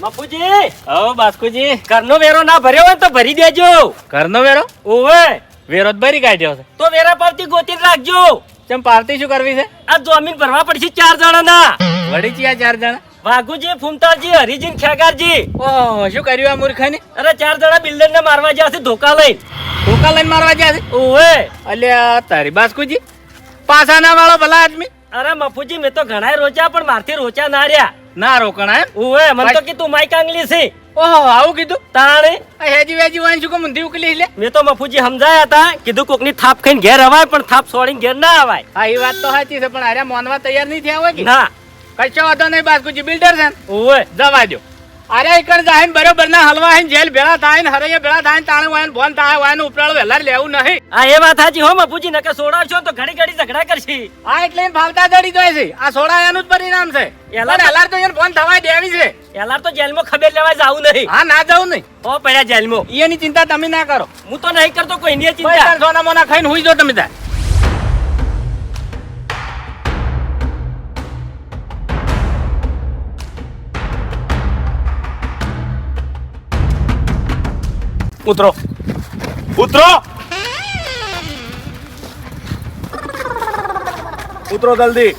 બાપુજી! હો બાસ્કુજી ઘરનો વેરો ના ભર્યો હોય તો ભરી દેજો. ઘરનો વેરો? ઓવે. વેરો જ ભરી કાઢ્યો છે. તો વેરા પાવતી ગોતી રાખજો. ચમ પાર્ટી શું કરવી છે? આ જમીન ભરવા પડશે ચાર જણાના. વળી ચિયા ચાર જણા? વાઘુજી ફૂમતાજી હરિજી ખેગારજી. ઓહો શું કર્યું આ મૂર્ખાને? અરે ચાર જણા બિલ્ડર ને મારવા જ્યાં છે ધોકા લઈને. ધોકા લઈને મારવા ગયા છે? ઓવે. અલ્યા તારી બાસ્કુજી પાસાના વાળો ભલા આદમી. અરે મફુજી મેં તો ઘણા રોચ્યા પણ મારથી રોચા ના રહ્યા. ના રોકણા એમ? મને તો કીધું માઈક આંગલી છે. ઓહો આવું કીધું? તાણે? હેજી વેજી વાઈન શું કે મંદી ઉકલી લે. મેં તો મફુજી સમજાયા હતા કીધું કોકની થાપ ખાઈને ઘેર અવાય પણ થાપ છોડીને ઘેર ના અવાય. હા એ વાત તો સાચી છે પણ અરે મોનવા તૈયાર નહીં થયા હોય કે? ના. કશો વાંધો નહીં બાસ્કુજી બિલ્ડર છે ને? જવા દો અરે એકણ જાય બરોબર ના હલવા હે જેલ ભેળા થાય ને હરૈયા ભેળા થાય ને તાણે વાયન બોન થાય વાયન ઉપરાળ વેલાર લેવું નહીં. આ એ વાત સાચી હો મપુજી નકે સોડાવશો તો ઘડી ઘડી ઝઘડા કરશી. આ એટલે ફાલતા દડી દોય છે. આ સોડા એનું જ પરિણામ છે. એલા એલાર તો એને ફોન થવાય દેવી છે. એલાર તો જેલમાં ખબર લેવા જાવું નહીં. હા ના જવું નહીં. ઓ પડ્યા જેલમાં. એની ચિંતા તમે ના કરો. હું તો નહીં કરતો કોઈ ની ચિંતા સોના મોના ખાઈને હુઈ જો તમે તાર ઉતરો. ઉતરો. ઉતરો જલ્દી.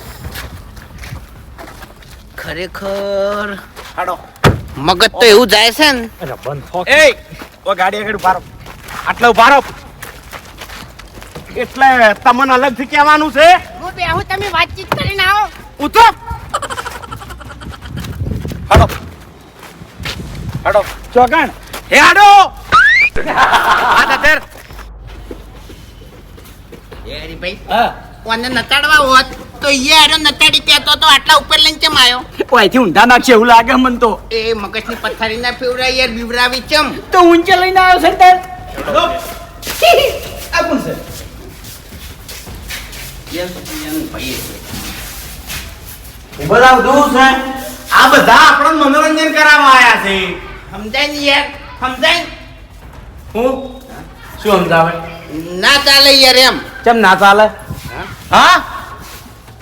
ખરેખર. હાડો. મગજ તો એવું જાય છે ને. એ ઓ ગાડી આગળ ઊભા રહો. આટલે એટલે તમને અલગથી કહેવાનું છે? હું બેહું તમે વાતચીત કરીને આવો. ઉતરો. હાડો. હાડો. ચોકણ હે હાડો. હાથ એરી ભાઈ કોને નતાડવા હોત તો યાર નતાડી ત્યાં તો આટલા ઉપર લઈને કેમ આવ્યો અહીંથી ઊંધા નાખશે એવું લાગે મન તો. એ મગજની પથારી ના ફેવરા યાર બીવરાવી ચમ. તો ઊંચે લઈને આવ્યો છે તાર આ કોણ છે? આ બધા આપણને મનોરંજન કરાવવા આયા છે. સમજાય ને યાર સમજાય. હું? શું સમજાવે ના ચાલે યાર એમ. કેમ ના ચાલે? હા?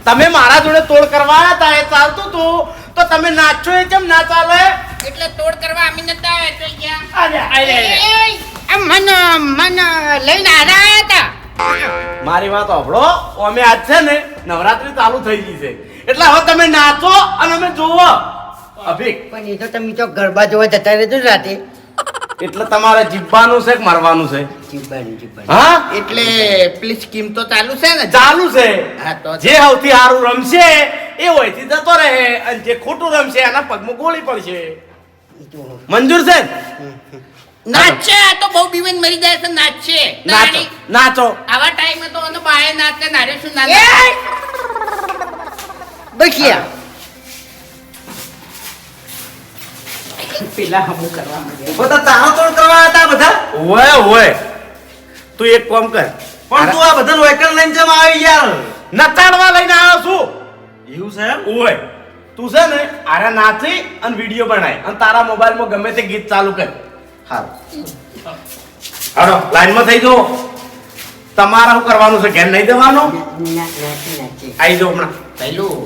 તમે મારા જોડે તોડ કરવા આવ્યા હતા એ ચાલતું તું. તો તમે નાચો એ કેમ ના ચાલે? એટલે તોડ કરવા અમે નતા આવ્યા તો મન મન લઈને આવ્યા હતા મારી વાત સાંભળો. અમે આજ છે ને નવરાત્રી ચાલુ થઈ ગઈ છે. એટલે હવે તમે નાચો અને અમે જોવો અભિક. પણ એ તો તમે તો ગરબા જોવા જતા રહેજો રાતે. એટલે તમારે જીવવાનું છે કે મરવાનું છે? જીવવાનું જીવવાનું હા? એટલે પ્લીઝ સ્કીમ તો ચાલુ છે ને? ચાલુ છે. હા તો જે સૌથી સારું રમશે એ હોયથી જતો રહે અને જે ખોટું રમશે એના પગમાં ગોળી પડશે. મંજૂર છે? ને? નાચે આ તો બહુ બીવન મરી જાય છે નાચે. નાચો નાચો. આવા ટાઈમે તો એનો બાય નાચે નારે શું બખિયા બધા તારો તોડ કરવા હતા બધા ઓય ઓય તું એક કામ કર પણ તું આ બધા વેકલ લઈને જમ આવી યાર નચાડવા લઈને આવ્યો છું એવું છે ઓય તું છે ને આરે નાચી અને વીડિયો બનાય અને તારા મોબાઈલમાં ગમે તે ગીત ચાલુ કર હારું હાલો લાઈનમાં થઈ જો તમારે શું કરવાનું છે ઘેર નહીં દેવાનું આવી જાઓ હમણાં પેલું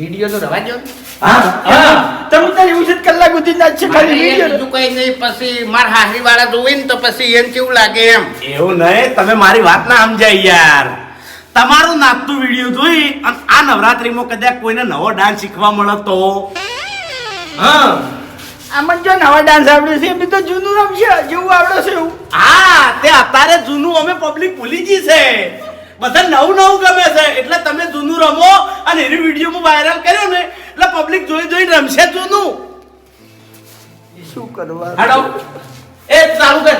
વીડિયો તો રવા દો હા હા. તમે તો એવું છે કલાક સુધી નાચશે મારે બીજું કઈ નહીં પછી માર હાહરી વાળા જોવે ને તો પછી એને કેવું લાગે એમ. એવું નહીં તમે મારી વાત ના સમજાય યાર. તમારું નાચતું વીડિયો જોઈ અને આ નવરાત્રીમાં કદાચ કોઈને નવો ડાન્સ શીખવા મળે તો. હા. આમાં જો નવા ડાન્સ આવડે છે તો જૂનું રમશે જેવું આવડે છે એવું. હા તે અત્યારે જૂનું અમે પબ્લિક ભૂલી ગઈ છે. બધા નવું નવું ગમે છે. એટલે તમે જૂનું રમો અને એની વિડીયોમાં વાયરલ કર્યો ને એટલે પબ્લિક જોઈ જોઈને રમશે જૂનું. શું કરવા? હાડો. એ ચાલુ કર.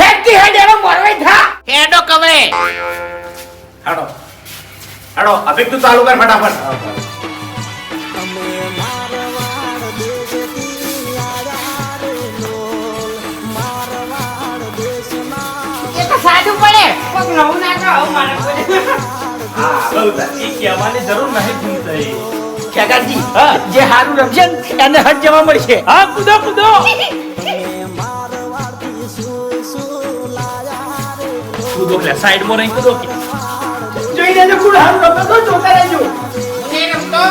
હેડતી હેડ એનો મરવાઈ થા. હેડો કવે. હાડો. હાડો અભિક તું ચાલુ કર ફટાફટ. કોક નવું નાખો આવું મારે હા બહુ એ કહેવાની જરૂર નહીં ભૂલતા ખેગારજી જે હારું રમશે એને હટ જવા મળશે. હા કૂદો કૂદો. કૂદો લે સાઈડમાં રહી કૂદો જોઈ લેજો કુડ હારું રમે તો જોતા રહેજો. રમતો?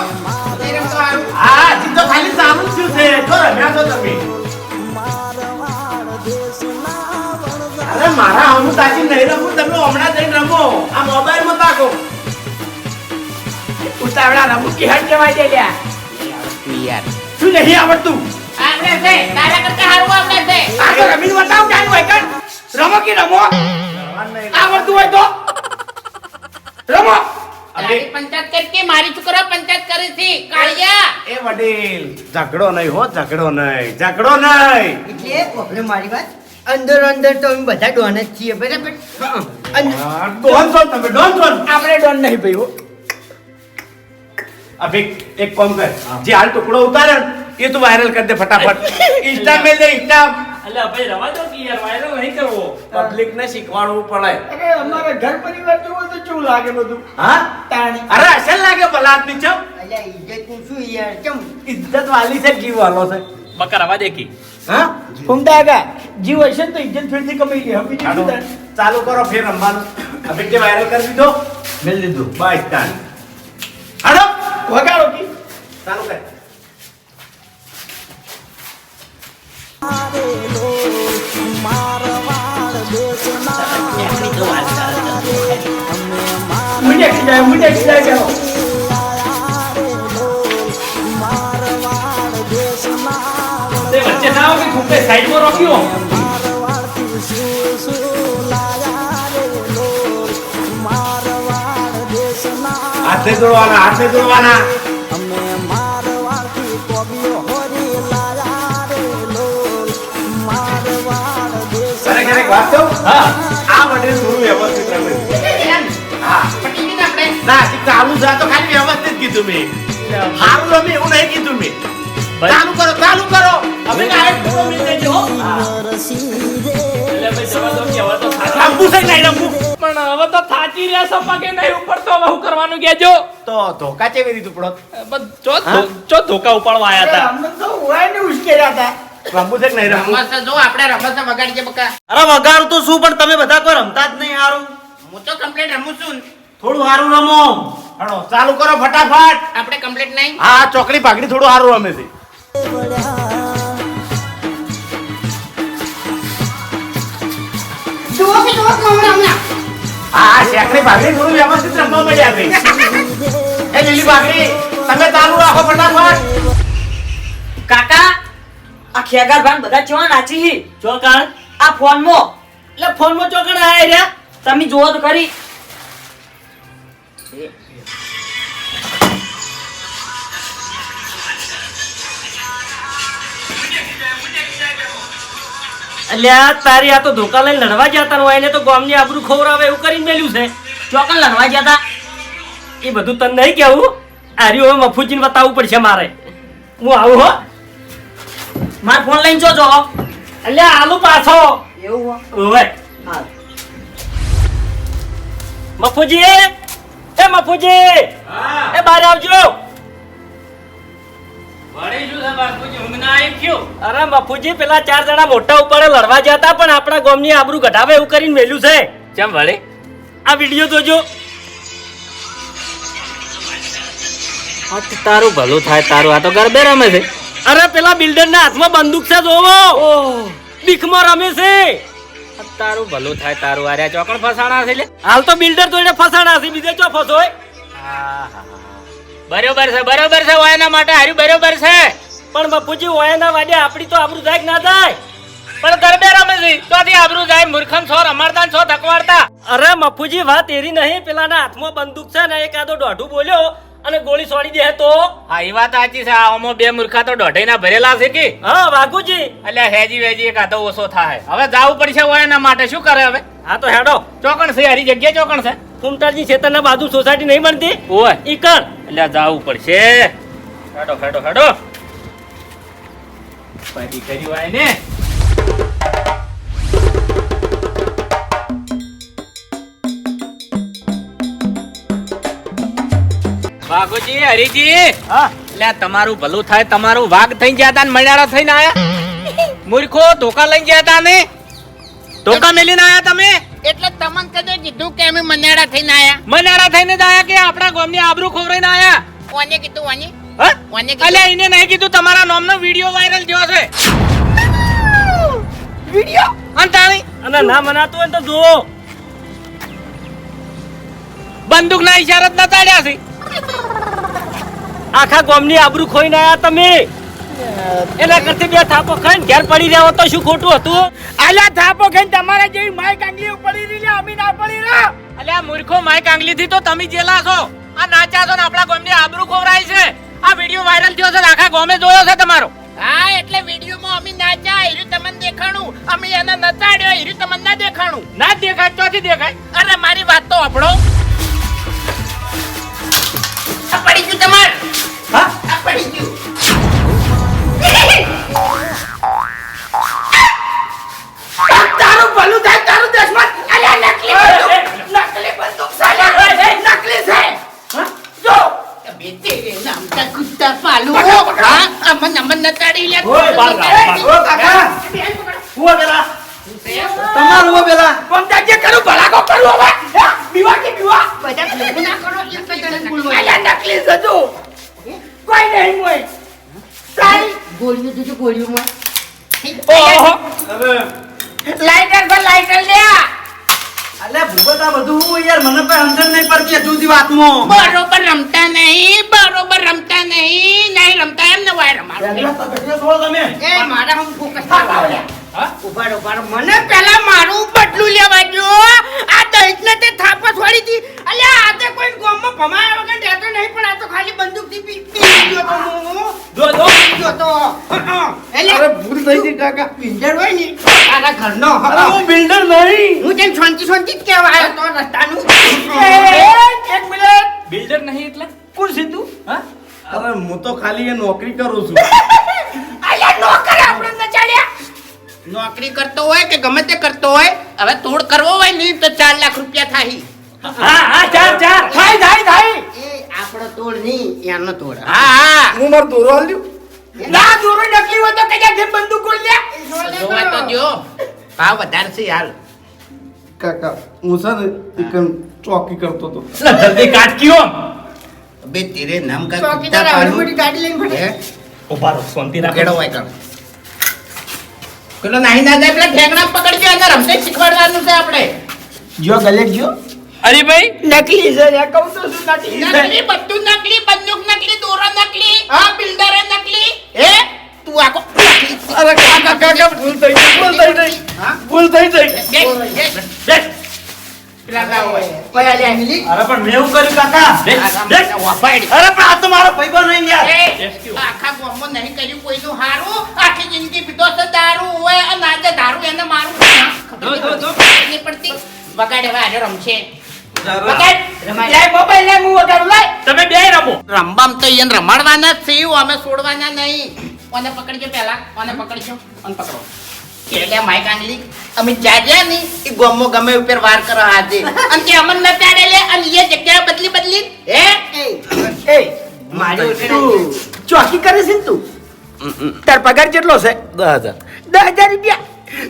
નહીં રમતો હારું? હા જીતો ખાલી સારું થયું છે. જો રમ્યા છો છો તમે. અરે મારા હમું તાકી નહીં રમું તમે હમણાં જઈને રમો. આ મોબાઈલમાં તાકો ઉતાવળા રમું કે હટ જવા દે લ્યા. યાર શું નહીં આવડતું. આપણે છે તારા કરતા હારું આપણે છે. આ તો રમીને બતાવ ક્યાં હોય કણ રમો કે રમો? આવડતું હોય તો. રમો. પંચાયત કરી મારી છોકરા પંચાયત કરી છે? કાળિયા. એ વડીલ ઝઘડો નહીં હો ઝઘડો નહીં ઝઘડો નહીં. એટલે પ્રોબ્લેમ મારી વાત? અંદર અંદર તો અમે બધા ડોન જ છીએ બરાબર? ડોન છો તમે ડોન છો? આપણે ડોન નહીં ભાઈ હો. એક કામ કર. જે હાલ ટુકડો ઉતારે એ તું વાયરલ કરી દે ફટાફટ. ઇન્સ્ટા મેલ દે ઇન્સ્ટા અલે ભાઈ રવા દો કે યાર વાયરલ નહીં કરવો. પબ્લિક ને શીખવાડવું પડે. અરે અમારા ઘર પરિવાર જોવો તો કેવું લાગે બધું? હા? તાણી. અરે અસલ લાગે ભલા આદમી ચમ. અલે ઇજ્જતનું શું યાર ચમ. ઇજ્જત વાલી છે જીવ વાલો છે. બકા રવા દે કી. હા? ફૂમતા આગા જીવ હશે તો ઇજ્જત ફેરથી કમાઈ લે હવે બીજું ચાલો કરો ફેર રમવાનું. અભી કે વાયરલ કરી દીધો મેલ દીધું. બાય તાન હાલો. વગાડો કી ચાલુ કર. મુંડે ખીજાય મુંડે ખીજાય બેહો. કે ખૂબે સાઈડમાં રોક્યો હાથે દોડવાના હાથે દોડવાના અરે ક્યારેક વાત કહું? આ માટે થોડું વ્યવસ્થિત ના ચાલુ જા તો ખાલી વ્યવસ્થિત કીધું મેં. હારું રમે એવું નહીં કીધું મેં. ચાલુ કરો ચાલુ કરો. હવે ના એક પૂરો મિલ દેજો હો. હવે તો નહીં પણ હવે થાચી રહ્યા છો પગે નહીં ઉપર તો હવે શું કરવાનું કેજો તો ધોકા ચેવી રીતે પડો ચો ચો ધોકા ઉપાડવા આયા હતા અમને તો હોય ને ઉશ્કેર્યા હતા રમવું છે કે નહીં રમવું? રમત જો આપણે રમત વગાડીએ બકા. અરે વગાડું તો શું પણ તમે બધા કોઈ રમતા જ નહીં હારું. હું તો કમ્પ્લીટ રમું છું. થોડું સારું રમો. ચાલુ કરો ફટાફટ. આપણે કમ્પ્લીટ નહીં? હા ચોકડી પાઘડી થોડું સારું રમે છે. તમે ચાલુ રાખો કાકા, આ ખેગાર ભાન બધા ચેવા નાચી હી. ચોકણ આ ફોનમાં એટલે ફોનમાં ચોકણ આયા રહ્યા. તમે જોવો તો ખરી. અલ્યા તારી આ તો ધોકા લઈને લડવા જતા હોય એને તો ગામની આબરૂ આવે એવું કરીને મેલ્યું છે. ચોકન લડવા જતા એ બધું તને નહીં કેવું આર્યું હવે મફુજીને બતાવવું પડશે મારે. હું આવું હો. માર ફોન લઈને જો જો અલ્યા આલુ પાછો. એવું હોય મફુજી એ મફુજી. એ બહાર આવજો. બાપુજી અરે મફુજી પેલા ચાર જણા મોટા ઉપર લડવા જતા પણ આપણા ગામની આબરૂ ઘટાવે એવું કરીને મેલ્યું છે. કેમ વળી? આ વીડિયો જોજો. તારું ભલું થાય તારું. આ તો ગરબે રમે છે. અરે પેલા બિલ્ડર ના હાથમાં બંદૂક છે જોવો. બીખમાં રમે છે. તારું ભલું થાય તારું. આ રહ્યા ચોકણ ફસાણા છે હાલ તો બિલ્ડર તો એને ફસાણા છે બીજે ચો ફસોય? બરોબર છે બરોબર છે એના માટે હાર્યું બરોબર છે. પણ બાપુજી વાયના વાડે આપડી તો આબરૂ જાય ના જાય? પણ ગરબે રમે છે ચોથી આબરૂ જાય મૂર્ખન છો રમાડતા છો ધકવાડતા. અરે મફુજી વાત એરી નહીં પેલાના હાથમાં બંદૂક છે ને એક આદો દોઢું બોલ્યો અને ગોળી છોડી દે તો? હા એ વાત સાચી છે આમાં બે મૂર્ખા તો દોઢેના ભરેલા છે કે? હા વાઘુજી. એટલે હેજી વેજી એક આધો ઓછો થાય. હવે જાવું પડશે હોય એના માટે શું કરે હવે? હા તો હેડો. ચોકણ છે હારી જગ્યા ચોકણ છે? ફૂમતાજી ખેતરના બાજુ સોસાયટી નહીં બનતી? ઓય. ઈ કણ એટલે જવું પડશે. હેડો હેડો હેડો પછી કર્યું હોય ને. બાગુજી હરીજી. હા. એટલે તમારું ભલું થાય તમારું વાઘ થઈ ગયા તા ને મણ્યાળા થઈને આયા. મૂર્ખો ધોકા લઈ ગયા હતા ને? ધોકા મેલીને આયા તમે? એટલે તમને કદે કીધું કે અમે મનાડા થઈને આયા. મનાડા થઈને જ આયા કે આપણા ગામની આબરૂ ખોવરાઈને આયા? કોને કીધું ઓને હા? કોને કીધું? અલે એને નહીં કીધું તમારા નામનો વિડિયો વાયરલ થયો છે. વિડિયો? અંતાણી? અને ના મનાતું હોય ને તો જુઓ. બંદૂક ના ઇશારત ના તાડ્યા છે. આખા ગામની આબરૂ ખોઈને આયા તમે. એના કરતી બે થાપો ખાઈને ઘેર પડી રહ્યા તો શું ખોટું હતું? આલા થાપો ખાઈને તમારા જેવી માય કાંગલી પડી રહી અમી ના પડી રહ્યા. અલ્યા મૂર્ખો માઈક આંગલી થી તો તમે જેલા છો. આ નાચા છો ને આપણા ગામની આબરૂ ખોવરાય છે. આ વિડિયો વાયરલ થયો છે ને આખા ગામે જોયો છે તમારો. હા એટલે વિડીયોમાં અમે નાચ્યા હીરું તમને દેખાણું. અમે એને નચાડ્યો હીરું તમને ના દેખાણું. ના દેખાય ચોથી દેખાય? અરે મારી વાત તો આપણો પડી ગયું તમાર. હા? પડી ગયું. તારું ભલું થાય તારું દેશમાં અલ્યા નકલી બંદૂક નકલી બંદૂક સાલા નકલી છે. જો. બે તેરે નામ કા કુત્તા પાલુ. હા અમન અમન નચાડી લે ઓય બાર ઓ કાકા. હુઆ પેલા? તમારું હુઆ પેલા? પમતા જે કરું ભલાકો કરું હવે. બીવા કે બીવા? બધા ભેગું ના કરો એક જ નકલી છે કોઈ નહીં મોય સાઈ ગોળીઓ જોજો ગોળીઓમાં. લાઇટર પર લાઇટર લે અલે ભૂપત બધું હું યાર મને પણ સમજણ નહીં પડતી હજુ વાતમાં. બરોબર રમતા નહીં બરોબર રમતા નહીં નહીં રમતા એમ ને વાય રમાડો તમે. એ મારા હું ફોકસ ઊભા રહો, મને મને પેલા મારું બદલું લેવા ગયો આ દહીને તે થાપસ વાળી હતી અલ્યા આ તે કોઈ ગોમમાં ભમાયા વગર રહેતો નહીં પણ આ તો ખાલી બંદૂકથી પી પી ગયો તો હું. જો જો ગયો તો. એટલે અરે ભૂલ થઈ ગઈ કાકા. બિલ્ડર હોય ને તારા ઘરનો અરે હું બિલ્ડર નહીં. હું તેમ શાંતિ શાંતિ જ કહેવા આવ્યો તો રસ્તાનું. એક મિનિટ. બિલ્ડર નહીં એટલે? કોણ સીધું હા? અરે હું તો ખાલી એ નોકરી કરું છું. કરવો તો ચાર લાખ રૂપિયા થાય. હા હા ચાર ચાર. થાય થાય થાય. એ આપણો તોડ નહીં એનો તોડ. હા હા. હું મારું દોરો આલ્યું ના દોરો નકલી હોય તો કયા જે બંદૂક કોઈ લે જોવા તો જો ભાવ વધારે છે હાલ. કાકા હું છે ને એકમ ચોકી કરતો તો જલ્દી કાટ કયો. બે તેરે નામ કા ચોકી તારા હળવડી ગાડી લઈને ફરે હે? ઊભા રહો શાંતિ રાખ. કેડો વાય કર પેલો નાહી ના જાય પેલા પકડ પકડજો અને રમતે શીખવાડવાનું છે આપણે. જો ગલે જો. અરે ભાઈ. નકલી છે યાર કહું તો શું નકલી? નકલી બધું નકલી બંદૂક નકલી દોરો નકલી હા? બિલ્ડર નકલી. એ તું આખો અરે કાકા કાકા ભૂલ થઈ ગઈ ભૂલ થઈ ગઈ. હા? ભૂલ થઈ ગઈ. બેસ, અરે પણ મેં એવું કર્યું કાકા. આ રામ વાપાડી. અરે પણ આ તો મારો ભાઈબંધ નહીં યાર. આખા ગામમાં નહીં કર્યું કોઈનું હારું? આખી જિંદગી પીધો છે દારૂ હોય અને આજે દારૂ એને મારું નહીં પડતી. વગાડે હવે આજે રમશે. હું વગાડું લાય તમે બે રમો. રમવામ તો એને રમાડવાના જ છીએ અમે છોડવાના નહીં. કોને પકડજો પહેલા? કોને પકડજો? કોને પકડો? એટલે માઈક આંગલી અમે જાજ્યા ની એ ગોમો ગમે ઉપર વાર કરો આજે. અને તે અમન ન ચાડે લે અને એ જગ્યા બદલી બદલી. હે? એ મારી તું ચોકી કરે છે તું? તાર પગાર કેટલો છે? દસ હજાર. દસ હજાર રૂપિયા.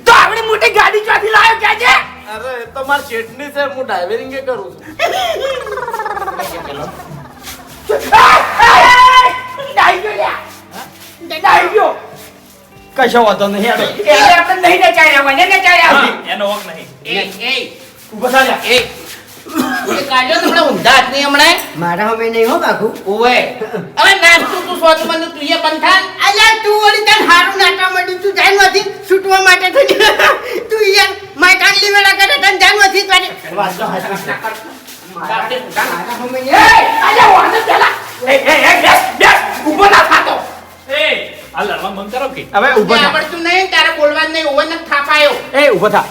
તો આપણે મોટી ગાડી ચોથી લાવ્યો ક્યાં છે અરે એ તો મારી ચેટની છે હું ડ્રાઇવરિંગ કરું છું. કશો વાંધો નહીં આપણે નહીં નચાડ્યા મને નચાડ્યા એનો વક નહીં. એ એ. ઊભો થા એ. કાઢ્યો ને હમણાં ઊંધા હાથની હમણાં. મારા હવે નહીં હો બાકુ ઓવે. હવે નાસ્તું તું સોતું મને તું એ અલ્યા તું તને હારું તું. જાણ નથી છૂટવા માટે થઈને તું યાર માય કાંગલી વેળા કરે તને જાણ નથી તારી મારા હવે એ નહીં. આજા પેલા એ એ એ બેસ બેસ ઊભો ના થાતો. એ આ લડવા બંધ કરો કે. હવે ઊભો થા. આવડતું નહીં તારે બોલવાનું નહીં ઓવે નથી થાપાયો એ ઊભો થા.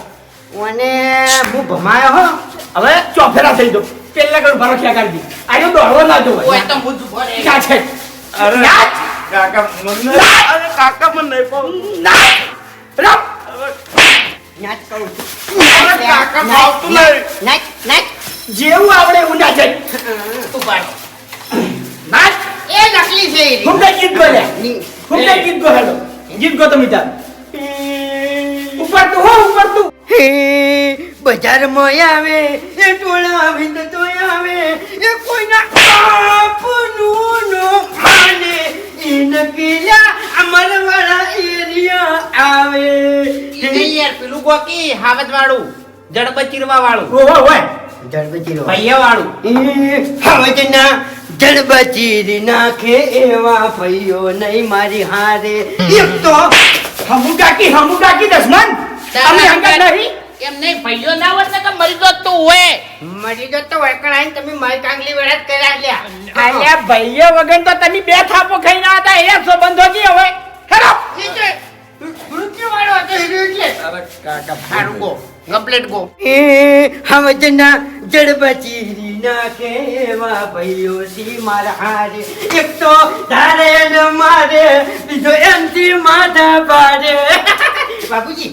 મને હું ભમાયો હો. હવે ચોફેરા થઈ દો પેલા કરું ભરો ક્યાં કરી આયો દોડવો ના જો ઓય તો હું જ ક્યાં છે. અરે કાકા મને અરે કાકા મને નહીં પાડું. ના રમ નાચ કરું અરે કાકા ફાવતું નહીં. નાચ નાચ. જેવું આવડે એવું નાચે તું પાડ નાચ. એ નકલી છે હું કઈ ગીત ગો લે ની. હું કઈ ગીત ગો હેલો ગીત ગો તમે તાર હે બજારમાં આવે એ ટોળા વિંદતો આવે એ કોઈના બાપનું નો માને એ નકીલા અમરવાળા એરિયા આવે. યાર પેલું ગોકી હાવત વાળું જડબ ચીરવા વાળું ઓહો હોય જડબ ચીરવા ભૈયા વાળું હાવત ના જડબચીરી નાખે એવા ભૈયો નહીં મારી હારે. એક તો હમુ કાકી હમુ ટાકી દસમન. અમે હંગાત નહીં. એમ નહીં ભૈયો ના હોય ને કે મરી જો તું હોય. મરી જો તો વળકણાઈને તમે મારી કાંગલી વેળા કર્યા લ્યા. અલ્યા ભાઈઓ વગર તો તમે બે થાપો ખાઈ ના હતા એ સંબંધો જી હવે હેલો. એ જે હતો હીરો એટલે. સારું ગો કમ્પ્લીટ ગો. એ હવજના જડબચી નાખે એવા ભઈઓ સી મારા હારે. એક તો ધારે ને મારે બીજો એમથી માથા પાડે. બાપુજી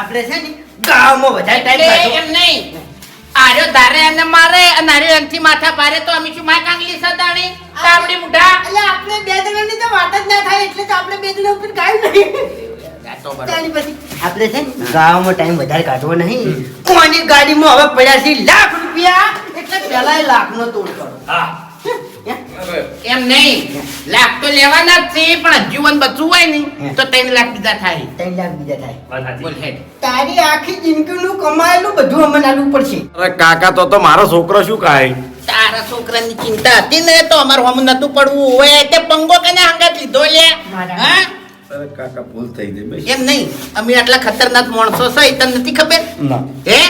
આપણે છે ને ગામમાં વધારે ટાઈમ એમ નહીં. આર્યો ધારે અને મારે અને આર્યો એનથી માથા પારે તો અમે શું માય કાંગલી સદાણી કામડી મુઢા? એટલે આપણે બે જણાની તો વાત જ ના થાય એટલે તો આપણે બે જણા ઉપર કાંઈ નહીં. આપણે છે ને ગામમાં ટાઈમ વધારે કાઢવો નહીં. કોની ગાડીમાં હવે પડ્યા છે લાખ રૂપિયા? એટલે પહેલા લાખ લાખનો તોડ કરો. એમ નહીં. લાખ તો લેવાના જ છે પણ જીવન બચવું હોય ને તો ત્રણ લાખ બીજા થાય. ત્રણ લાખ બીજા થાય. બોલ તારી આખી જિંદગીનું કમાયેલું બધું અમને આલવું પડશે. અરે કાકા તો તો મારો છોકરો શું કાય તારા છોકરાની ચિંતા હતી ને તો અમારું હમ નતું પડવું. હોય તે પંગો કને હંગાત લીધો લે? હા? અરે કાકા ભૂલ થઈ ગઈ એમ નહીં. અમે આટલા ખતરનાક માણસો છે તને નથી ખબર? ના. હે?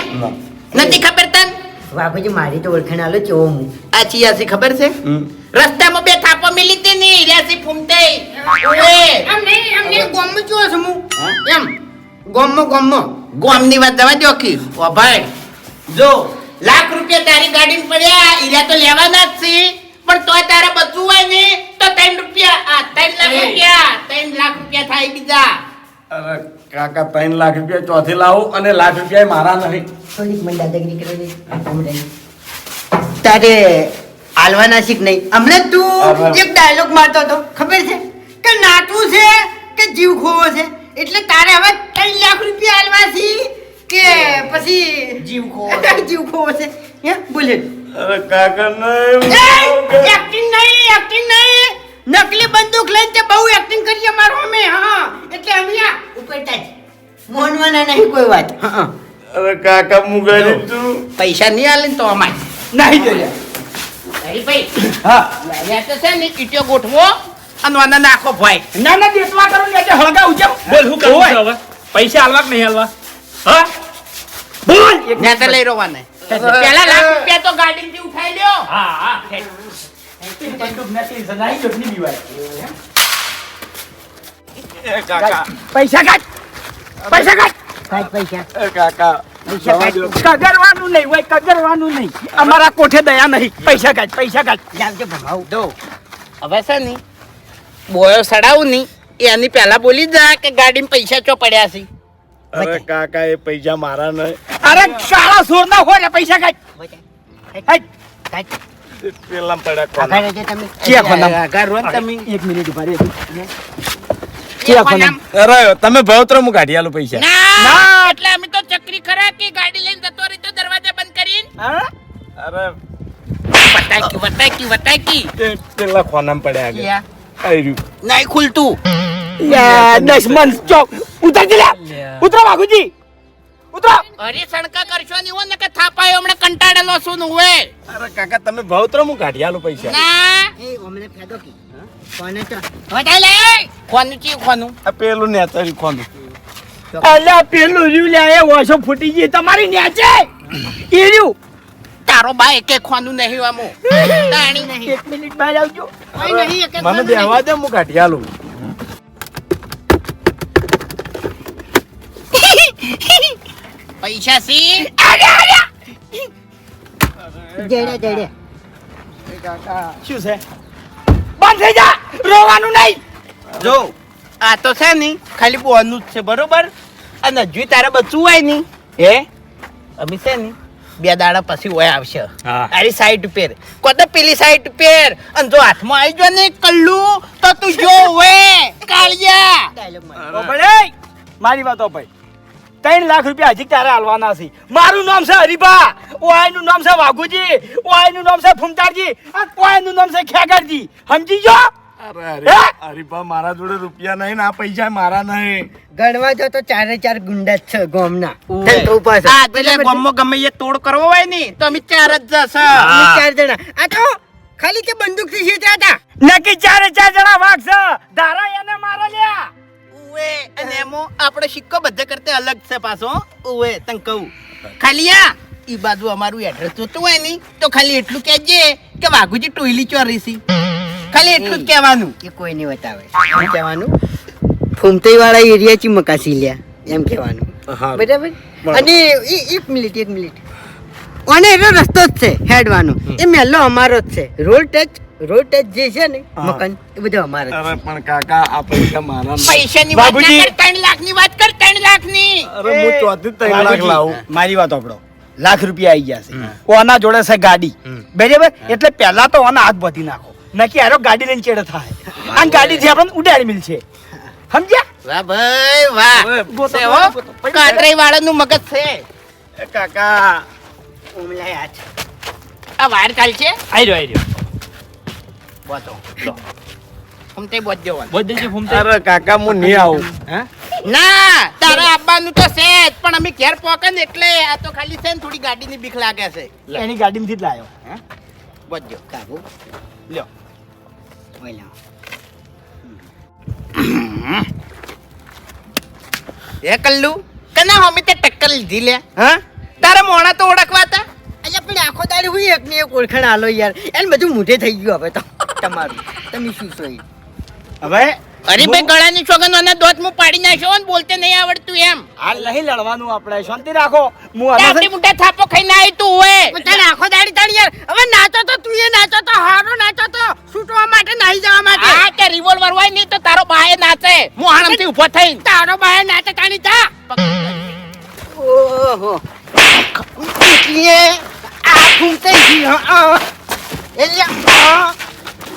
નથી ખબર તને? બાપુજી મારી તો ઓળખાણ આલો ચો હું. આ ચિયાસી ખબર છે? રસ્તામાં બે થાપો મિલી હતી ની હિર્યાસી ફૂમતે. ઓએ એમ નહીં એમ નહીં ગોમ ચો છું હું? એમ. ગોમમાં ગોમમાં. ગોમની વાત જવા દો કી ઓ ભાઈ જો લાખ રૂપિયા તારી ગાડી પડ્યા ઈરા તો લેવાના જ છે. પણ તોય તારે બચવું હોય ને તો ત્રણ રૂપિયા આ ત્રણ લાખ રૂપિયા ત્રણ લાખ રૂપિયા થાય બીજા. અરે કાકા ત્રણ લાખ રૂપિયા ચોથી લાવું અને લાખ રૂપિયા મારા નહીં. થોડીક મને દાદાગીરી કરી છે તારે આલવાના શીખ નહીં? હમણાં તું એક ડાયલોગ મારતો હતો ખબર છે? કે નાટવું છે કે જીવ ખોવો છે? એટલે તારે હવે ત્રણ લાખ રૂપિયા આલવાથી છે કે પછી જીવ ખોવો જીવ ખોવો છે? બોલે અરે કાકા નહીં એક્ટિંગ નહીં એક્ટિંગ નહીં. નકલી બંદૂક લઈને તે બહુ એક્ટિંગ કરી અમારો અમે હા. એટલે અમે ઉપરતા જ. મોનવાના નહીં કોઈ વાત. હા અરે કાકા હું ગરીબ છું પૈસા નહીં આલે તો અમાય નહીં જોયા હરીભાઈ હા. લાવ્યા તો છે ને ઈટો ગોઠવો અને વાના નાખો ભાઈ. ના ના દેતવા કરું ને એટલે હળગા ઉજમ બોલ હું કહું હવે? પૈસા હાલવા કે નહીં હાલવા હા? બોલ. એક નેતા તો લઈ રોવાને. પહેલા લાખ રૂપિયા તો ગાડીથી ઉઠાઈ લ્યો. હા હા. પૈસા કાઢ. પૈસા કાઢ. કાંઈ પૈસા. કાકા કગરવાનું નહીં હોય કગરવાનું નહીં. અમારા કોઠે દયા નહીં. પૈસા કાઢ પૈસા કાઢ. જાવજો ભગાવ. દો. હવે છે ને બોયો સડાવું નહીં એની પહેલા બોલી જ કે ગાડીમાં પૈસા ચો પડ્યા છે. અરે કાકા એ પૈસા મારા નહીં. અરે શાળા સોર ના હોય ને પૈસા કાઢ. કાઢ. પેલા પડ્યા તમે ભાવતરો હું કાઢી આલું પૈસા. ના! એટલે અમે તો ચક્રી ખરા કે ગાડી લઈને જતો રહી તો દરવાજા બંધ કરીને? હા? અરે વટાકી વટાકી વટાકી પેલા ખોનામ પડ્યા ગયા ક્યાં? નહીં ખુલતું. યા, દશમન ચોક. ઉતર ગયા ઉતરો બાગુજી ઉતરો! અરે સણકા કરશો નહીં હોય ને કે થાપાયો હમણાં કંટાળેલો છું ને હોય અરે કાકા તમે ભાવતરો હું કાઢી આલું પૈસા. ના. એ અમને ફેદો કી. કોને તો? વધાઈ લે ખોનું ચી ખોનું? આ પેલું નેતરી ખોનું. અલ્યા પેલું રહ્યું લે એ ઓછો ફૂટી ગઈ. તમારી નેચે એ તારો બા એકે ખોનું નહીં આમો. તાણી નહીં. એક મિનિટ બહાર આવજો. કોઈ નહીં એક મને દેવા દે હું કાઢી આલું. પૈસા સી જેડે જેડે શું છે? બંધ થઈ જા. રોવાનું નહીં. જો આ તો છે ને ખાલી બોનું જ છે બરોબર? અને હજુ તારે બચવું હોય નહીં હે? અમે છે ને બે દાડા પછી ઓય આવશે. હા. તારી સાઈડ પેર કોદ પેલી સાઈડ પેર અને જો હાથમાં આવી જો ને કલ્લુ તો તું જો હોય કાળિયા. ઓ ભાઈ મારી વાત ઓ ભાઈ. ત્રણ લાખ રૂપિયા હજી તારે હાલવાના છે. મારું નામ છે હરિભા. ઓઆઈનું નામ છે વાઘુજી. ઓઆઈનું નામ છે ફૂમતારજી અને ઓઆઈનું નામ છે ખેગરજી સમજી જો અરે મારા જોડે રૂપિયા નહીં ને પૈસા મારા નહીં. ગણવા જો તો ચારે ચાર ગુંડા છે ગામના. આ ગમે એ તોડ કરવો હોય ને તો અમે ચાર જ જશે અમે ચાર જણા. આ તો ખાલી કે બંદૂકથી શેત્યા હતા ચાર જણા વાગશે ધારા એને મારા લ્યા. ઉવે અને એમો આપણો સિક્કો બધે કરતે અલગ છે પાછો. ઉવે તને કહું. ખાલી આ ઈ બાજુ અમારું એડ્રેસ જોતું હોય ને તો ખાલી એટલું કહેજે કે વાઘુજી ટોયલી ચોરી છે. ખાલી એટલું જ કહેવાનું. એ કોઈ નહીં બતાવે. શું કહેવાનું? ફૂમતઈ વાળા એરિયા ચી મકાસી લ્યા એમ કહેવાનું. બરાબર? અને એ એક મિનિટ એક મિનિટ. અને એનો રસ્તો જ છે હેડવાનો. એ મેલ્લો અમારો જ છે. રોલ ટચ રોડ જે છે ને મકાન એ બધું અમારો અરે પણ કાકા આ પૈસા મારા પૈસાની વાત ના. કર ત્રણ લાખની વાત કર ત્રણ લાખની. અરે હું ચોથી જ લાખ લાવું. મારી વાત આપડો લાખ રૂપિયા આવી ગયા છે. ઓના જોડે છે ગાડી? બરાબર? એટલે પહેલા તો ઓના હાથ બધી નાખો. નક્કી આરો ગાડી લઈને ચેડે થાય. આ ગાડી થી આપણને ઉડાડી મિલશે સમજ્યા? વાહ ભાઈ વાહ. ગોતો. કાતરાઈ વાળાનું મગજ છે. કાકા ઓમલાય હાથ. આ વાર ચાલ છે આઈ રહ્યો આઈ રહ્યો બોતો હમ તે બોત જવાનું. બોધી ફૂમતે. અરે કાકા હું નહીં આવું. ના તારે આવવાનું તો છે જ પણ અમે ઘેર પહોંચે ને એટલે આ તો ખાલી છે ને થોડી ગાડીની બીક લાગે છે. એની ગાડીમાંથી જ લાયો. બોજો કાબુ લ્યો. ઓલા. એ કલ્લુ? કના હમી તે ટક્કર લીધી લે. હા? તારા મોણા તો ઓળખવા હતા અલ્યા પણ આખો દાડી હું એક ને એક ઓળખાણ આલો યાર. એને બધું મોઢે થઈ ગયું હવે તો. તમારું. તમે શું છો હવે અરે ભાઈ ગળાની સોગન અને દોત હું પાડી નાખ્યો ને બોલતે નહીં આવડતું એમ. આ નહીં લડવાનું આપણે શાંતિ રાખો. હું આપણી મોટા થાપો ખાઈને આવી તું હોય પણ તારે દાડી તારી યાર. હવે નાચો તો તું એ નાચો તો હારો નાચો તો. છૂટવા માટે નહીં જવા માટે. આ કે રિવોલ્વર હોય નહીં તો તારો ભાઈ નાચે. હું આણંદથી ઊભો થઈ તારો બહાર નાચે તાણી જા. ઓહો. એટલે આ ઘૂમતે જી હા. એટલે.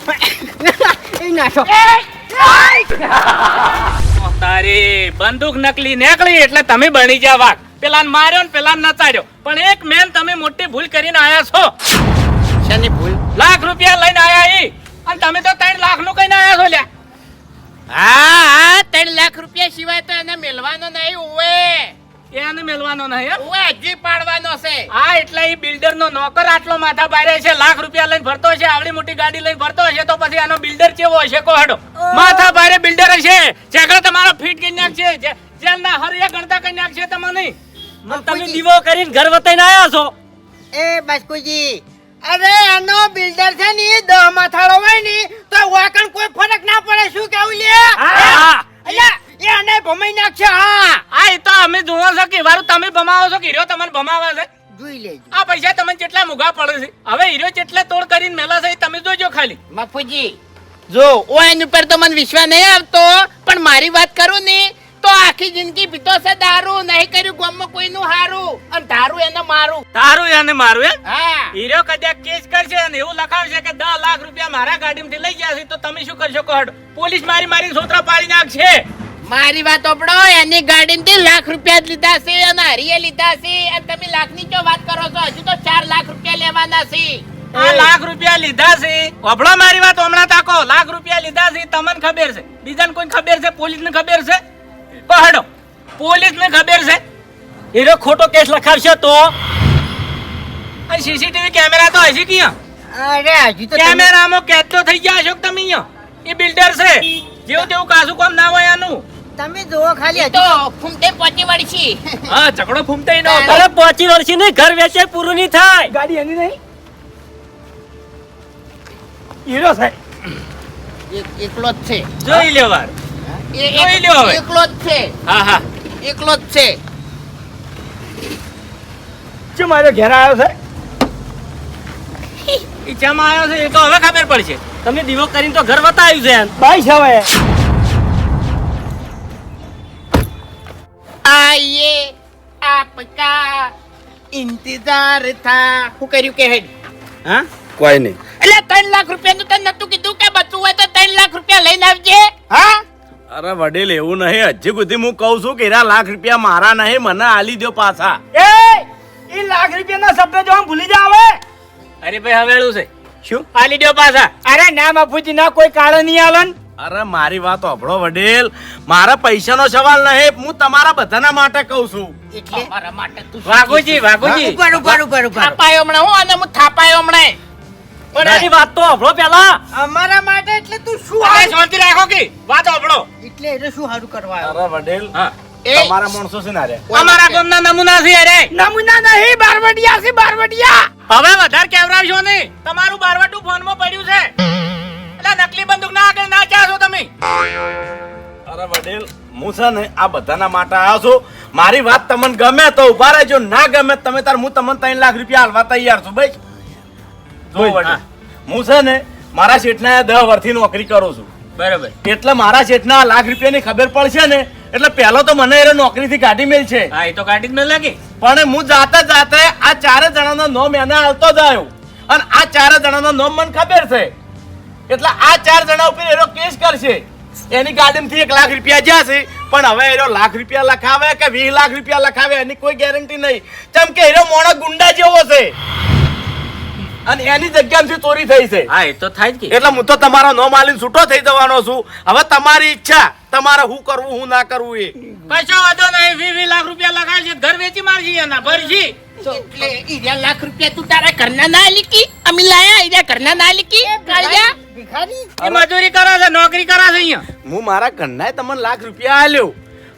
એ તારી બંદૂક નકલી નીકળી એટલે તમે બની ગયા વાઘ. પેલા માર્યો ને પેલા નચાર્યો પણ એક મેન તમે મોટી ભૂલ કરીને આયા છો. શેની ભૂલ? લાખ રૂપિયા લઈને આયા ઈ. અને તમે તો ત્રણ લાખનું કઈને આયા છો લ્યા. હા હા ત્રણ લાખ રૂપિયા સિવાય તો એને મેળવાનો નહીં ઉવે. એને મેળવાનો નહીં એમ? ઉવે પાડવાનો છે. હા એટલે એ બિલ્ડર નો નોકર આટલો માથા બારે છે લાખ રૂપિયા લઈને ફરતો છે આવડી મોટી ગાડી લઈને ફરતો છે તો પછી આનો બિલ્ડર કેવો હશે કો હડો. માથા બારે બિલ્ડર હશે. ચેકડો તમારો ફીટ કરી નાખશે જેલના હરિયા ગણતા કરી નાખશે તમને. તમે દીવો કરીને ઘર વતાઈને આયા છો. એ બાસ્કુજી અરે આનો બિલ્ડર છે ને ઈ દહ માથાળો હોય ને તો વાકણ કોઈ ફરક ના પડે શું કેવું લે હા. અલ્યા એ આને ભમાઈ નાખશે હા. આ એ તો અમે જોવો છો કે વારું તમે ભમાવો છો કે હીરો તમને ભમાવા છે? જોઈ લેજો. આ પૈસા તમને કેટલા મુગા પડે છે. હવે હીરો કેટલા તોડ કરીને મેલા છે તમે જોજો ખાલી. બાપુજી જો ઓ એની ઉપર તો મને વિશ્વાસ નહીં આવતો પણ મારી વાત કરું ને તો આખી જિંદગી પીતો છે દારૂ નહીં કર્યું ગામમાં કોઈનું હારું અને ધારું એને મારું. તારું એને મારું એમ? હા. હીરો કદાચ કેસ કરશે અને એવું લખાવશે કે દસ લાખ રૂપિયા મારા ગાડીમાંથી લઈ ગયા છે તો તમે શું કરશો કહો પોલીસ મારી મારી સોતરા પાડી નાખશે. મારી વાત ઓપડો એની ગાડીમાંથી લાખ રૂપિયા જ લીધા છે અને હરીએ લીધા છે. અને તમે લાખની જો વાત કરો છો? હજુ તો ચાર લાખ રૂપિયા લેવાના છે. આ લાખ રૂપિયા લીધા છે. ઓપડો મારી વાત હમણાં તાકો. લાખ રૂપિયા લીધા છે તમને ખબર છે. બીજાને કોઈ ખબર છે? પોલીસ ને ખબર છે? પહાડો. પોલીસ ને ખબર છે? હીરો ખોટો કેસ લખાવશે તો? સીસીટીવી કેમેરા તો હજી ક્યાં અરે હજી તો કેમેરામાં કેદ તો થઈ ગયા છો તમે અહીંયા? એ બિલ્ડર છે. જેવું તેવું કાસું કામ ના હોય આનું. તમે જોવો ખાલી તો ફૂમતે પહોંચી વળી છે. હા ઝઘડો ફૂમતે નો. અરે પહોંચી વર્ષી નહીં ઘર વેચે પૂરું નહીં થાય. ગાડી એની નહીં? હીરો સાહેબ. એકલો જ છે. જોઈ લેવા વાર. જોઈ લ્યો હવે. એકલો જ છે. હા હા. એકલો જ છે. જે મારો ઘેર આવ્યો છે ઈ ચેમાં આવ્યો છે એ તો હવે ખબર પડશે. તમે દીવો કરીને તો ઘર વતાવ્યું છે એમ. છે હવે. આઈએ આપકા ઇંતજાર થા. હું કર્યું કે હેડ? હા? કોઈ નહીં. એટલે ત્રણ લાખ રૂપિયા નું તને નતું કીધું કે બચવું હોય તો ત્રણ લાખ રૂપિયા લઈને આવજે? હા? અરે વડીલ એવું નહીં. હજી સુધી હું કહું છું કે એના લાખ રૂપિયા મારા નહીં મને આલી દો પાછા. એ એ લાખ રૂપિયાના શબ્દ જો ભૂલી જાવ હવે. અરે ભાઈ હવેળું છે. શું? આલી દ્યો પાછા. અરે ના બાપુજી ના કોઈ કાળો નહીં આવે ને. અરે મારી વાત અભળો વડીલ. મારા પૈસાનો સવાલ નહીં હું તમારા બધાના માટે કહું છું. એટલે? મારા માટે તું વાઘુજી વાઘુજી. ઉપર ઉપર ઉપર ઉપર થાપાયો હમણાં. હું અને હું થાપાયો હમણાં? પણ એની વાત તો સાંભળો પેલા અમારા માટે એટલે તું શું અરે શાંતિ રાખો કે. વાત સાંભળો એટલે એટલે શું સારું કરવા અરે વડીલ હા. તમારા માણસો છે ને અરે? અમારા ગામના નમૂના છે અરે. નમૂના નહીં બારવડિયા છે બારવડિયા. હવે વધારે કેવરાવશો નહીં. તમારું બારવટું ફોનમાં પડ્યું છે. એટલે નકલી બંદૂક ના આગળ ના ચાસો તમે. અરે વડીલ હું છે ને આ બધાના માટે આવ્યો છું. મારી વાત તમને ગમે તો ઊભા રહેજો ના ગમે તમે તાર હું તમને ત્રણ લાખ રૂપિયા હાલવા તૈયાર છું. ભાઈ જો વડીલ હું. છે ને મારા શેઠના દસ વર્ષથી નોકરી કરું છું. બરાબર. એટલે મારા શેઠના લાખ રૂપિયાની ખબર પડશે ને એટલે પહેલો તો મને એ નોકરીથી કાઢી મેલ છે હા એ તો કાઢી જ મેલ લાગી. પણ હું જાતે જાતે આ ચારે જણાનો નોમ એને આવતો જ આવ્યો. અને આ ચારે જણાનો નોમ મને ખબર છે. એટલે આ ચાર જણા ઉપર એનો કેસ કરશે. એની ગાડીમાંથી એક લાખ રૂપિયા જશે પણ હવે એનો લાખ રૂપિયા લખાવે કે વીસ લાખ રૂપિયા લખાવે એની કોઈ ગેરંટી નહીં. કેમ કે એનો મોણો ગુંડા જેવો છે. અને એની જગ્યામાંથી ચોરી થઈ છે. હા એ તો થાય જ કે. એટલે હું તો તમારો નો માલિન છૂટો થઈ જવાનો છું. હવે તમારી ઈચ્છા તમારે હું કરવું હું ના કરવું એ. કશો વાંધો નહીં વીસ વીસ લાખ રૂપિયા લખાય છે ઘર વેચી મારજી એના ભરજી. એટલે ઈજા લાખ રૂપિયા તું તારા ઘરના ના લીકી? અમે લાયા ઈજા ઘરના ના લીકી? કાળિયા? ભિખારી? એ મજૂરી કરે છે નોકરી કરે છે અહીંયા? હું મારા ઘરનાય તમને લાખ રૂપિયા આલ્યો.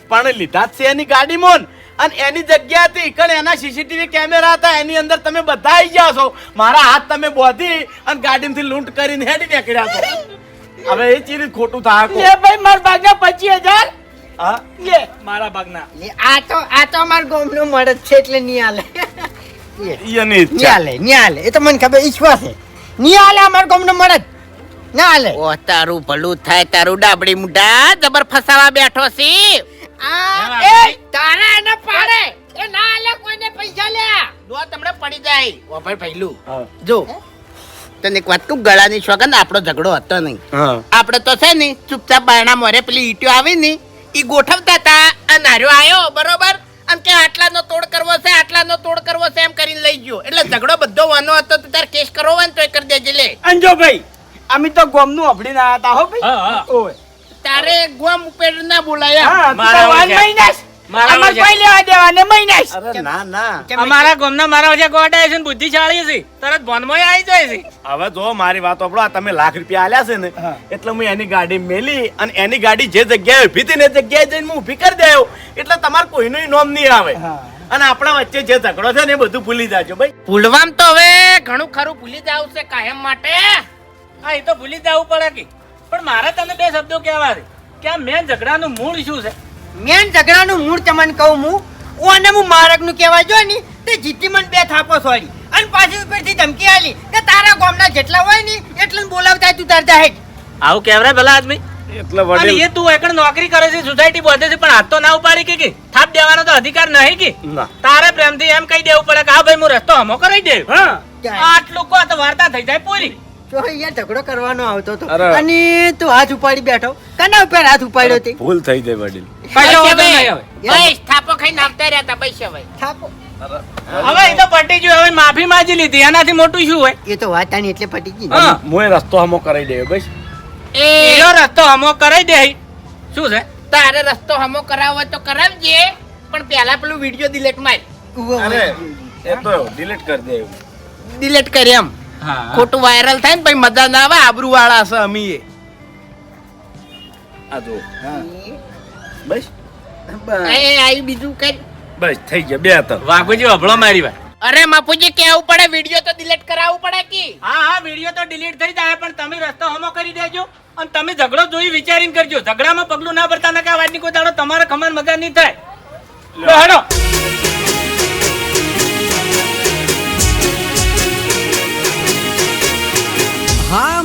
પણ લીધા જ છે એની ગાડી મોન અને એની જગ્યા હતી. કણ એના સીસીટીવી કેમેરા હતા. એની અંદર તમે બધા આવી ગયા છો. મારા હાથ તમે બોધી અને ગાડીમાંથી લૂંટ કરીને હેડી નીકળ્યા છો. હવે એ ચીરી ખોટું થાય કો. લે ભાઈ મારા ભાગના પચીસ હજાર. હા? લે. મારા ભાગના. લે, આ તો આ તો અમાર ગોમનું મળદ છે એટલે નહીં હાલે લે, ઈયની નહીં ઈચ્છા. હાલે નહીં હાલે એ તો મને ખબર ઈશ્વર છે. નહીં અમાર ગામનો મળદ ના હાલે ઓ તારું ભલું થાય તારું ડાબડી મુઢા જબર ફસાવા બેઠો છે. આ એ તારા એને પાડે. એ ના હાલે કોઈને પૈસા લે. જો તમને પડી જાય. ઓ ભાઈ પહેલું જો તને એક વાત કહું ગળાની સોગંદ આપણો ઝઘડો હતો નહીં. આપડે આપણે તો છે ને ચૂપચાપ બારણા મોરે પેલી ઈટીઓ આવી ને ઈ ગોઠવતા હતા અને હાર્યો આયો બરોબર? અને કે આટલાનો તોડ કરવો છે આટલાનો તોડ કરવો છે એમ કરીને લઈ ગયો. એટલે ઝઘડો બધો વાનો હતો તો તાર કેસ કરવો હોય ને તો કરી દેજે લે. અંજો ભાઈ અમે તો ગોમનું અભડી ના હતા હો ભાઈ. તારે ગોમ ઉપર ના બોલાયા. મારા વાન ઓછા. મહિનાસ મારા અમાર કોઈ લેવા દેવા ને મહિનાસ અરે ના ના. અમારા ગામના મારા વચ્ચે ગોડા છે ને બુદ્ધિશાળી છે. તરત ભણમાં આવી જાય છે. હવે જો મારી વાત સાંભળો તમે લાખ રૂપિયા આલ્યા છે ને એટલે હું એની ગાડી મેલી અને એની ગાડી જે જગ્યાએ ઊભી હતી ને જગ્યાએ જઈને હું ઊભી કરી દેયો. એટલે તમારે કોઈનું નોમ નહીં આવે. અને આપણા વચ્ચે જે ઝઘડો છે ને એ બધું ભૂલી જાજો ભાઈ. ભૂલવામ તો હવે ઘણું ખરું ભૂલી જાવ છે કાયમ માટે. હા એ તો ભૂલી જવું પડે કે. પણ મારે તને બે શબ્દો કહેવા છે કે આ મેન ઝઘડાનું મૂળ શું છે? મેન ઝઘડાનું મૂળ તમને કહું હું. ઓને હું મારકનું કહેવા જો ને તે જીતી મને બે થાપો સોડી અને પાછી ઉપરથી ધમકી આલી કે તારા ગામના જેટલા હોય ને એટલું બોલાવતા તું તાર જાહેર. આવું કહેવાય ભલા આદમી? એટલે અને એ તું એકણ નોકરી કરે છે સોસાયટી બોધે છે પણ હાથ તો ના ઉપાડી કે કે? થાપ દેવાનો તો અધિકાર નહીં કે? ના. તારે પ્રેમથી એમ કહી દેવું પડે કે હા ભાઈ હું રસ્તો હમો કરી દે. હા. આટલું કો તો વાર્તા થઈ જાય પૂરી. તો અહીંયા ઝઘડો કરવાનો આવતો હતો. અને તું હાથ ઉપાડી બેઠો. કના ઉપર હાથ ઉપાડ્યો તે? ભૂલ થઈ જાય વડીલ. કશો વાંધો નહીં હવે. બસ થાપો ખાઈને આવતા રહ્યા તા બસ થાપો. હવે એ તો પટી ગયું હવે માફી માંગી લીધી. એનાથી મોટું શું હોય? એ તો વાત આની એટલે પટી ગઈ. હા. હું રસ્તો હમો કરાઈ દે ભાઈ એ એનો રસ્તો હમો કરાઈ દે. શું છે? તારે રસ્તો હમો કરાવવો હોય તો કરાવજે. પણ પહેલા પેલું વીડિયો ડિલીટ માર. અરે એ તો ડિલીટ કરી દે ડિલીટ કરી એમ. ખોટું વાયરલ થાય ને પછી મજા ના આવે આબરૂ વાળા છે અમી એ આ જો બસ. એ આઈ બીજું કઈ? બસ થઈ ગયા. બે તો વાઘુજી અભળો મારી વાત. અરે માપુજી કેવું પડે વીડિયો તો ડિલીટ કરાવવું પડે કે? હા હા વીડિયો તો ડિલીટ થઈ જાય પણ તમે રસ્તો હમો કરી દેજો અને તમે ઝઘડો જોઈ વિચારીને કરજો. ઝઘડામાં પગલું ના ભરતા ના કે આ વાતની કોઈ દાડો તમારે ખમણ મજા નહીં થાય. લો, હેડો.